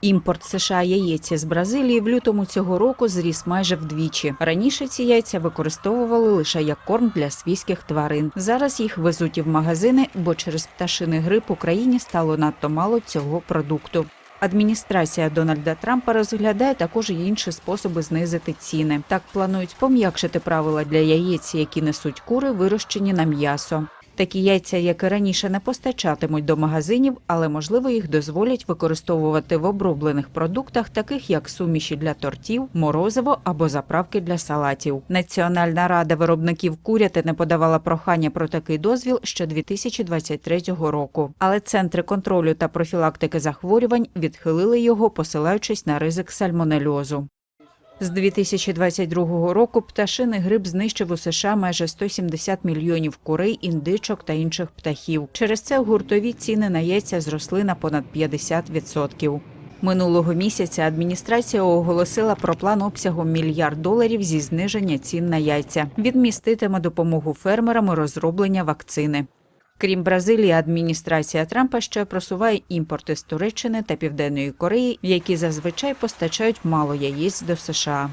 Імпорт США яєць з Бразилії в лютому цього року зріс майже вдвічі. Раніше ці яйця використовували лише як корм для свійських тварин. Зараз їх везуть і в магазини, бо через пташиний грип Україні стало надто мало цього продукту. Адміністрація Дональда Трампа розглядає також інші способи знизити ціни. Так планують пом'якшити правила для яєць, які несуть кури, вирощені на м'ясо. Такі яйця, як і раніше, не постачатимуть до магазинів, але можливо їх дозволять використовувати в оброблених продуктах, таких як суміші для тортів, морозиво або заправки для салатів. Національна рада виробників курятини подавала прохання про такий дозвіл ще 2023 року. Але центри контролю та профілактики захворювань відхилили його, посилаючись на ризик сальмонельозу. З 2022 року пташиний грип знищив у США майже 170 мільйонів курей, індичок та інших птахів. Через це гуртові ціни на яйця зросли на понад 50%. Минулого місяця адміністрація оголосила про план обсягом мільярд доларів зі зниження цін на яйця. Він міститиме допомогу фермерам у розроблення вакцини. Крім Бразилії, адміністрація Трампа ще просуває імпорти з Туреччини та Південної Кореї, які зазвичай постачають мало яєць до США.